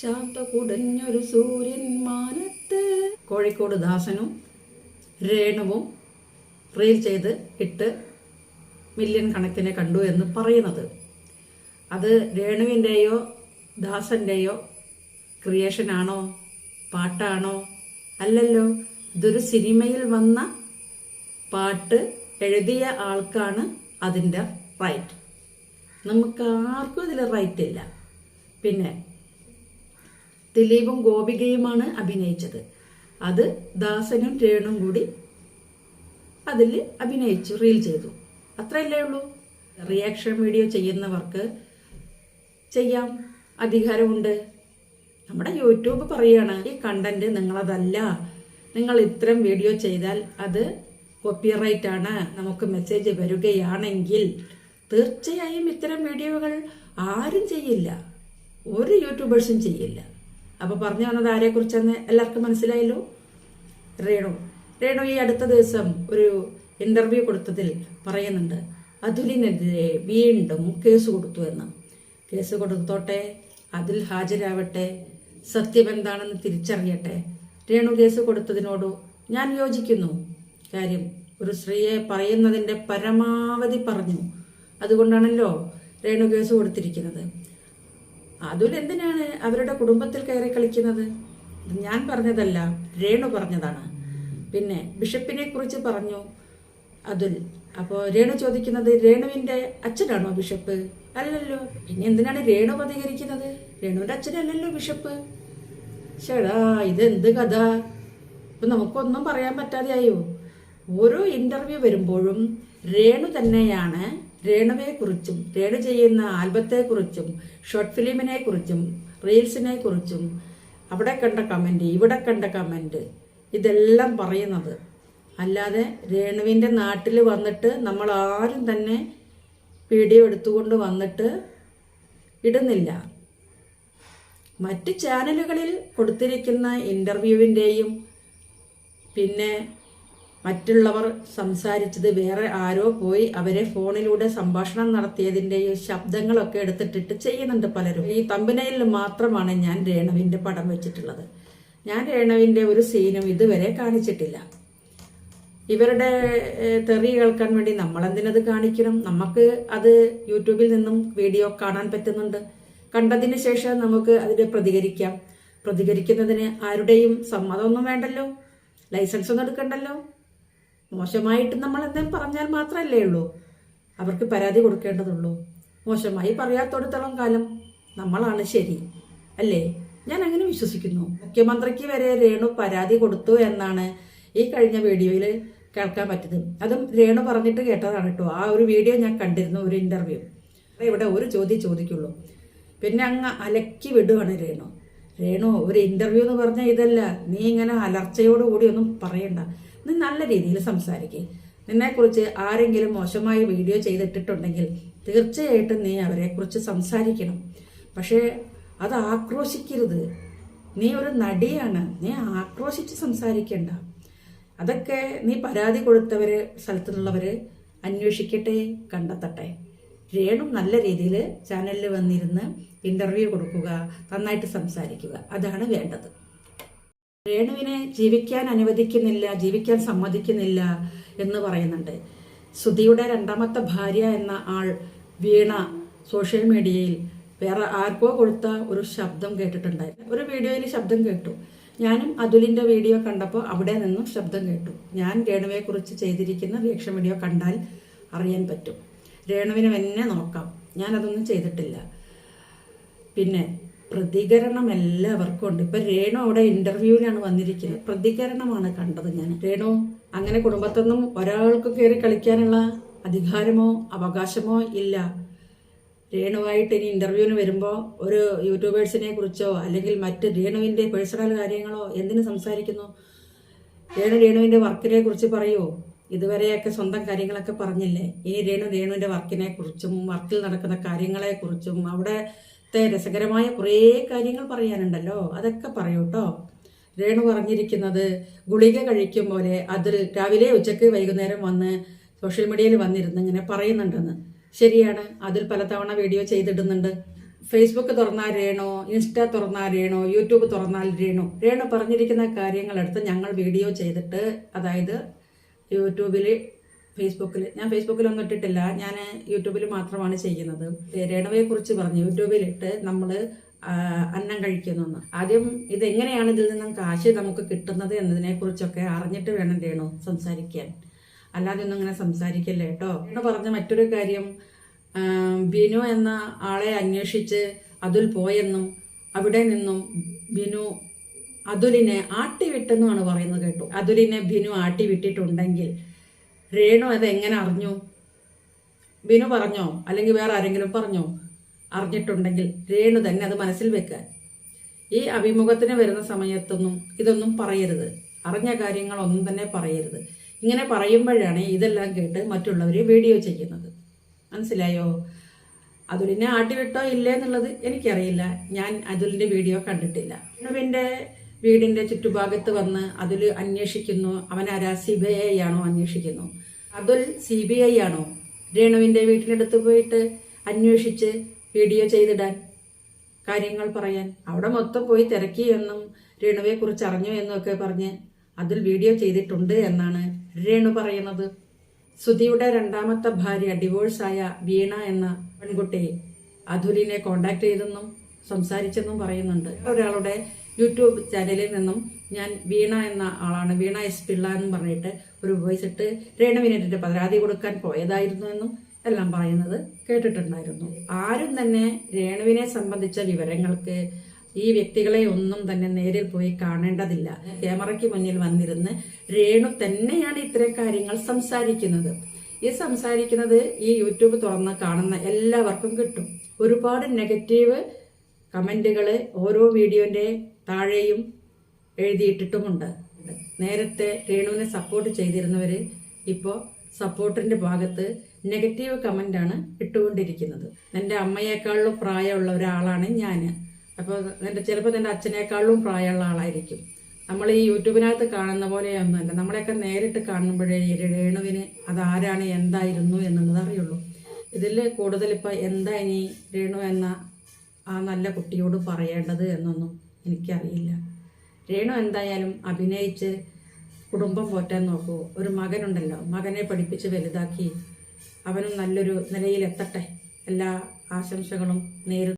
ചാത്ത കുടഞ്ഞൊരു സൂര്യൻ മാനത്ത്. കോഴിക്കോട് ദാസനും രേണുവും റീൽ ചെയ്ത് ഇട്ട് മില്യൺ കണക്കിനെ കണ്ടു എന്ന് പറയുന്നത്. അത് രേണുവിന്റെയോ ദാസന്റെയോ ക്രിയേഷനാണോ പാട്ടാണോ അല്ലല്ലോ ഇതൊരു സിനിമയിൽ വന്ന പാട്ട് എഴുതിയ ആൾക്കാണ് അതിന്റെ റൈറ്റ് നമുക്ക് ആർക്കും ഇതിൽ റൈറ്റ് ഇല്ല. പിന്നെ ദിലീപും ഗോപികയുമാണ് അഭിനയിച്ചത്. അത് ദാസനും രേണും കൂടി അതിൽ അഭിനയിച്ചു റീൽ ചെയ്തു. അത്രയല്ലേ ഉള്ളൂ. റിയാക്ഷൻ വീഡിയോ ചെയ്യുന്നവർക്ക് ചെയ്യാം. അധികാരമുണ്ട്. നമ്മുടെ യൂട്യൂബ് പറയാണ് ഈ കണ്ടന്റ് നിങ്ങളതല്ല. നിങ്ങൾ ഇത്തരം വീഡിയോ ചെയ്താൽ അത് കോപ്പിറൈറ്റ് ആണ്. നമുക്ക് മെസ്സേജ് വരികയാണെങ്കിൽ തീർച്ചയായും ഇത്തരം വീഡിയോകൾ ആരും ചെയ്യില്ല. ഒരു യൂട്യൂബേഴ്സും ചെയ്യില്ല. അപ്പോൾ പറഞ്ഞു വന്നത് ആരെക്കുറിച്ചെന്ന് എല്ലാവർക്കും മനസ്സിലായല്ലോ? രേണു. രേണു ഈ അടുത്ത ദിവസം ഒരു ഇന്റർവ്യൂ കൊടുത്തതിൽ പറയുന്നുണ്ട് അതുലിനെതിരെ വീണ്ടും കേസ് കൊടുത്തു എന്ന്. കേസ് കൊടുത്തോട്ടെ അതിൽ ഹാജരാവട്ടെ സത്യം എന്താണെന്ന് തിരിച്ചറിയട്ടെ. രേണു കേസ് കൊടുത്തതിനോട് ഞാൻ യോജിക്കുന്നു. കാര്യം ഒരു സ്ത്രീയെ പറയുന്നതിന്റെ പരമാവധി പറഞ്ഞു. അതുകൊണ്ടാണല്ലോ രേണു കേസ് കൊടുത്തിരിക്കുന്നത്. അതുൽ എന്തിനാണ് അവരുടെ കുടുംബത്തിൽ കയറി കളിക്കുന്നത്? ഞാൻ പറഞ്ഞതല്ല രേണു പറഞ്ഞതാണ്. പിന്നെ ബിഷപ്പിനെ കുറിച്ച് പറഞ്ഞു അതുൽ. അപ്പോൾ രേണു ചോദിക്കുന്നത് രേണുവിന്റെ അച്ഛനാണോ ബിഷപ്പ്? അല്ലല്ലോ. പിന്നെ എന്തിനാണ് രേണു പ്രതികരിക്കുന്നത്? രേണുവിന്റെ അച്ഛനല്ലല്ലോ ബിഷപ്പ്. ചേടാ ഇതെന്ത് കഥ? ഇപ്പം നമുക്കൊന്നും പറയാൻ പറ്റാതെയായോ? ഓരോ ഇന്റർവ്യൂ വരുമ്പോഴും രേണു തന്നെയാണ് രേണുവെക്കുറിച്ചും രേണു ചെയ്യുന്ന ആൽബത്തെക്കുറിച്ചും ഷോർട്ട് ഫിലിമിനെ കുറിച്ചും റീൽസിനെ കുറിച്ചും അവിടെ കണ്ട കമന്റ് ഇവിടെ കണ്ട കമന്റ് ഇതെല്ലാം പറയുന്നത്. അല്ലാതെ രേണുവിന്റെ നാട്ടിൽ വന്നിട്ട് നമ്മൾ ആരും തന്നെ വീഡിയോ എടുത്തുകൊണ്ട് വന്നിട്ട് ഇടുന്നില്ല. മറ്റ് ചാനലുകളിൽ കൊടുത്തിരിക്കുന്ന ഇന്റർവ്യൂവിന്റെയും പിന്നെ മറ്റുള്ളവർ സംസാരിച്ചത് വേറെ ആരോ പോയി അവരെ ഫോണിലൂടെ സംഭാഷണം നടത്തിയതിന്റെയും ശബ്ദങ്ങളൊക്കെ എടുത്തിട്ടിട്ട് ചെയ്യുന്നുണ്ട് പലരും. ഈ തമ്പനയിൽ മാത്രമാണ് ഞാൻ രേണവിന്റെ പടം വെച്ചിട്ടുള്ളത്. ഞാൻ രേണവിന്റെ ഒരു സീനും ഇതുവരെ കാണിച്ചിട്ടില്ല. ഇവരുടെ തെറി കേൾക്കാൻ വേണ്ടി നമ്മളെന്തിനത് കാണിക്കണം? നമുക്ക് അത് യൂട്യൂബിൽ നിന്നും വീഡിയോ കാണാൻ പറ്റുന്നുണ്ട്. കണ്ടതിന് ശേഷം നമുക്ക് അതിനെ പ്രതികരിക്കാം. പ്രതികരിക്കുന്നതിന് ആരുടെയും സമ്മതമൊന്നും വേണ്ടല്ലോ. ലൈസൻസ് ഒന്നും എടുക്കണ്ടല്ലോ. മോശമായിട്ട് നമ്മൾ എന്തെങ്കിലും പറഞ്ഞാൽ മാത്രമല്ലേ ഉള്ളൂ. അവർക്ക് പരാതി കൊടുക്കേണ്ടതുള്ളൂ. മോശമായി പറയാത്തോടത്തോളം കാലം നമ്മളാണ് ശരി അല്ലേ? ഞാൻ അങ്ങനെ വിശ്വസിക്കുന്നു. മുഖ്യമന്ത്രിക്ക് വരെ രേണു പരാതി കൊടുത്തു എന്നാണ് ഈ കഴിഞ്ഞ വീഡിയോയിൽ കേൾക്കാൻ പറ്റുന്നത് അതും രേണു പറഞ്ഞിട്ട് കേട്ടതാണ് കേട്ടോ. ആ ഒരു വീഡിയോ ഞാൻ കണ്ടിരുന്നു ഒരു ഇന്റർവ്യൂ ഇവിടെ ഒരു ചോദ്യം ചോദിക്കുള്ളൂ. പിന്നെ അങ്ങ് അലക്കി വിടുവാണ് രേണു. രേണു ഒരു ഇന്റർവ്യൂ എന്ന് പറഞ്ഞാൽ ഇതല്ല. നീ ഇങ്ങനെ അലർച്ചയോടുകൂടി ഒന്നും പറയണ്ട. നീ നല്ല രീതിയിൽ സംസാരിക്കുക നിന്നെക്കുറിച്ച് ആരെങ്കിലും മോശമായി വീഡിയോ ചെയ്തിട്ടിട്ടുണ്ടെങ്കിൽ തീർച്ചയായിട്ടും നീ അവരെക്കുറിച്ച് സംസാരിക്കണം. പക്ഷേ അത് ആക്രോശിക്കരുത്. നീ ഒരു നടിയാണ്. നീ ആക്രോശിച്ച് സംസാരിക്കണ്ട. അതൊക്കെ നീ പരാതി കൊടുത്തവര് സ്ഥലത്തുള്ളവര് അന്വേഷിക്കട്ടെ കണ്ടെത്തട്ടെ. രേണു നല്ല രീതിയിൽ ചാനലിൽ വന്നിരുന്ന് ഇന്റർവ്യൂ കൊടുക്കുക നന്നായിട്ട് സംസാരിക്കുക. അതാണ് വേണ്ടത്. രേണുവിനെ ജീവിക്കാൻ അനുവദിക്കുന്നില്ല ജീവിക്കാൻ സമ്മതിക്കുന്നില്ല എന്ന് പറയുന്നുണ്ട്. സുധിയുടെ രണ്ടാമത്തെ ഭാര്യ എന്ന ആൾ വീണ സോഷ്യൽ മീഡിയയിൽ വേറെ ആർക്കോ കൊടുത്ത ഒരു ശബ്ദം കേട്ടിട്ടുണ്ടായിരുന്നു. ഒരു വീഡിയോയിൽ ശബ്ദം കേട്ടു. ഞാനും അതുലിന്റെ വീഡിയോ കണ്ടപ്പോൾ അവിടെ നിന്നും ശബ്ദം കേട്ടു. ഞാൻ രേണുവെക്കുറിച്ച് ചെയ്തിരിക്കുന്ന റിയാക്ഷൻ വീഡിയോ കണ്ടാൽ അറിയാൻ പറ്റും. രേണുവിനെ എന്നെ നോക്കാം. ഞാനതൊന്നും ചെയ്തിട്ടില്ല. പിന്നെ പ്രതികരണം എല്ലാവർക്കും ഉണ്ട്. ഇപ്പൊ രേണു അവിടെ ഇന്റർവ്യൂവിലാണ് വന്നിരിക്കുന്നത്. പ്രതികരണമാണ് കണ്ടത് ഞാൻ. രേണു അങ്ങനെ കുടുംബത്തൊന്നും ഒരാൾക്ക് കയറി കളിക്കാനുള്ള അധികാരമോ അവകാശമോ ഇല്ല. രേണുവായിട്ട് ഇനി ഇന്റർവ്യൂവിന് വരുമ്പോൾ ഒരു യൂട്യൂബേഴ്സിനെ കുറിച്ചോ അല്ലെങ്കിൽ മറ്റ് രേണുവിന്റെ പേഴ്സണൽ കാര്യങ്ങളോ എന്തിനു സംസാരിക്കുന്നു? രേണു രേണുവിന്റെ വർക്കിനെ കുറിച്ച് പറയുമോ ഇതുവരെയൊക്കെ സ്വന്തം കാര്യങ്ങളൊക്കെ പറഞ്ഞില്ലേ? ഈ രേണു രേണുവിന്റെ വർക്കിനെ കുറിച്ചും വർക്കിൽ നടക്കുന്ന കാര്യങ്ങളെക്കുറിച്ചും അവിടത്തെ രസകരമായ കുറേ കാര്യങ്ങൾ പറയാനുണ്ടല്ലോ. അതൊക്കെ പറയൂ കേട്ടോ രേണു പറഞ്ഞിരിക്കുന്നത് ഗുളിക കഴിക്കും പോലെ അതിൽ രാവിലെ ഉച്ചയ്ക്ക് വൈകുന്നേരം വന്ന് സോഷ്യൽ മീഡിയയിൽ വന്നിരുന്ന് ഇങ്ങനെ പറയുന്നുണ്ടെന്ന്. ശരിയാണ്. അതിൽ പലതവണ വീഡിയോ ചെയ്തിടുന്നുണ്ട്. ഫേസ്ബുക്ക് തുറന്നാൽ രേണു ഇൻസ്റ്റ തുറന്നാൽ രേണു യൂട്യൂബ് തുറന്നാൽ രേണു? രേണു പറഞ്ഞിരിക്കുന്ന കാര്യങ്ങളെടുത്ത് ഞങ്ങൾ വീഡിയോ ചെയ്തിട്ട് അതായത് യൂട്യൂബിൽ ഫേസ്ബുക്കിൽ ഞാൻ ഫേസ്ബുക്കിലൊന്നും ഇട്ടിട്ടില്ല. ഞാൻ യൂട്യൂബിൽ മാത്രമാണ് ചെയ്യുന്നത്. രേണവയെ കുറിച്ച് പറഞ്ഞു. യൂട്യൂബിലിട്ട് നമ്മൾ അന്നം കഴിക്കുന്നു ആദ്യം ഇതെങ്ങനെയാണ് ഇതിൽ നിന്നും കാശ് നമുക്ക് കിട്ടുന്നത് എന്നതിനെ കുറിച്ചൊക്കെ അറിഞ്ഞിട്ട് വേണം രേണു സംസാരിക്കാൻ. അല്ലാതെ ഒന്നും ഇങ്ങനെ സംസാരിക്കല്ലേ കേട്ടോ. രേണു പറഞ്ഞ മറ്റൊരു കാര്യം ബിനു എന്ന ആളെ അന്വേഷിച്ച് അതിൽ പോയെന്നും അവിടെ നിന്നും ബിനു അതുലിനെ ആട്ടിവിട്ടെന്നാണ് പറയുന്നത് കേട്ടു. അതുലിനെ ബിനു ആട്ടിവിട്ടിട്ടുണ്ടെങ്കിൽ രേണു അത് എങ്ങനെ അറിഞ്ഞു? ബിനു പറഞ്ഞോ? അല്ലെങ്കിൽ വേറെ ആരെങ്കിലും പറഞ്ഞോ? അറിഞ്ഞിട്ടുണ്ടെങ്കിൽ രേണു തന്നെ അത് മനസ്സിൽ വെക്കാൻ. ഈ അഭിമുഖത്തിന് വരുന്ന സമയത്തൊന്നും ഇതൊന്നും പറയരുത്. അറിഞ്ഞ കാര്യങ്ങളൊന്നും തന്നെ പറയരുത്. ഇങ്ങനെ പറയുമ്പോഴാണ് ഇതെല്ലാം കേട്ട് മറ്റുള്ളവർ വീഡിയോ ചെയ്യുന്നത്. മനസ്സിലായോ? അതുലിനെ ആട്ടിവിട്ടോ ഇല്ലേ എന്നുള്ളത് എനിക്കറിയില്ല. ഞാൻ അതുലിന്റെ വീഡിയോ കണ്ടിട്ടില്ല. രേണുവിന്റെ വീടിന്റെ ചുറ്റുഭാഗത്ത് വന്ന് അതിൽ അന്വേഷിക്കുന്നു. അവൻ ആരാ? സി ബി ഐ ആണോ അന്വേഷിക്കുന്നു. അതുൽ സി ബി ഐ ആണോ? രേണുവിന്റെ വീട്ടിനടുത്ത് പോയിട്ട് അന്വേഷിച്ച് വീഡിയോ ചെയ്തിടാൻ കാര്യങ്ങൾ പറയാൻ. അവിടെ മൊത്തം പോയി തിരക്കി എന്നും രേണുവെ കുറിച്ച് അറിഞ്ഞു എന്നും ഒക്കെ പറഞ്ഞ് അതിൽ വീഡിയോ ചെയ്തിട്ടുണ്ട് എന്നാണ് രേണു പറയുന്നത്. സുധിയുടെ രണ്ടാമത്തെ ഭാര്യ ഡിവോഴ്സായ വീണ എന്ന പെൺകുട്ടി അതുലിനെ കോണ്ടാക്ട് ചെയ്തെന്നും സംസാരിച്ചെന്നും പറയുന്നുണ്ട്. ഒരാളുടെ യൂട്യൂബ് ചാനലിൽ നിന്നും ഞാൻ വീണ എന്ന ആളാണ്. വീണ എസ് പിള്ള എന്ന് പറഞ്ഞിട്ട് ഒരു വോയിസ് ഇട്ട് രേണുവിനെതിരെ പരാതി കൊടുക്കാൻ പോയതായിരുന്നു എന്നും എല്ലാം പറയുന്നത് കേട്ടിട്ടുണ്ടായിരുന്നു. ആരും തന്നെ രേണുവിനെ സംബന്ധിച്ച വിവരങ്ങൾക്ക് ഈ വ്യക്തികളെ ഒന്നും തന്നെ നേരിൽ പോയി കാണേണ്ടതില്ല. ക്യാമറയ്ക്ക് മുന്നിൽ വന്നിരുന്ന് രേണു തന്നെയാണ് ഇത്തരം കാര്യങ്ങൾ സംസാരിക്കുന്നത്. ഈ സംസാരിക്കുന്നത് ഈ യൂട്യൂബ് തുറന്ന് കാണുന്ന എല്ലാവർക്കും കിട്ടും. ഒരുപാട് നെഗറ്റീവ് കമന്റുകൾ ഓരോ വീഡിയോന്റെ താഴെയും എഴുതിയിട്ടിട്ടുമുണ്ട്. നേരത്തെ രേണുവിനെ സപ്പോർട്ട് ചെയ്തിരുന്നവർ ഇപ്പോൾ സപ്പോർട്ടിന്റെ ഭാഗത്ത് നെഗറ്റീവ് കമന്റാണ് ഇട്ടുകൊണ്ടിരിക്കുന്നത്. എന്റെ അമ്മയേക്കാളും പ്രായമുള്ള ഒരാളാണ് ഞാൻ അപ്പോൾ എന്റെ ചിലപ്പോൾ എന്റെ അച്ഛനേക്കാളും പ്രായമുള്ള ആളായിരിക്കും. നമ്മൾ ഈ യൂട്യൂബിനകത്ത് കാണുന്ന പോലെയൊന്നുമല്ല. നമ്മളെയൊക്കെ നേരിട്ട് കാണുമ്പോഴേ രേണുവിന് അതാരാണ് എന്തായിരുന്നു എന്നുള്ളത് അറിയുള്ളൂ. ഇതിൽ കൂടുതൽ ഇപ്പോൾ എന്താ ഇനി രേണു എന്ന ആ നല്ല കുട്ടിയോട് പറയേണ്ടത് എന്നൊന്നും എനിക്കറിയില്ല. രേണു എന്തായാലും അഭിനയിച്ച് കുടുംബം പോറ്റാൻ നോക്കൂ. ഒരു മകനുണ്ടല്ലോ. മകനെ പഠിപ്പിച്ച് വലുതാക്കി. അവനും നല്ലൊരു നിലയിലെത്തട്ടെ. എല്ലാ ആശംസകളും നേരിടും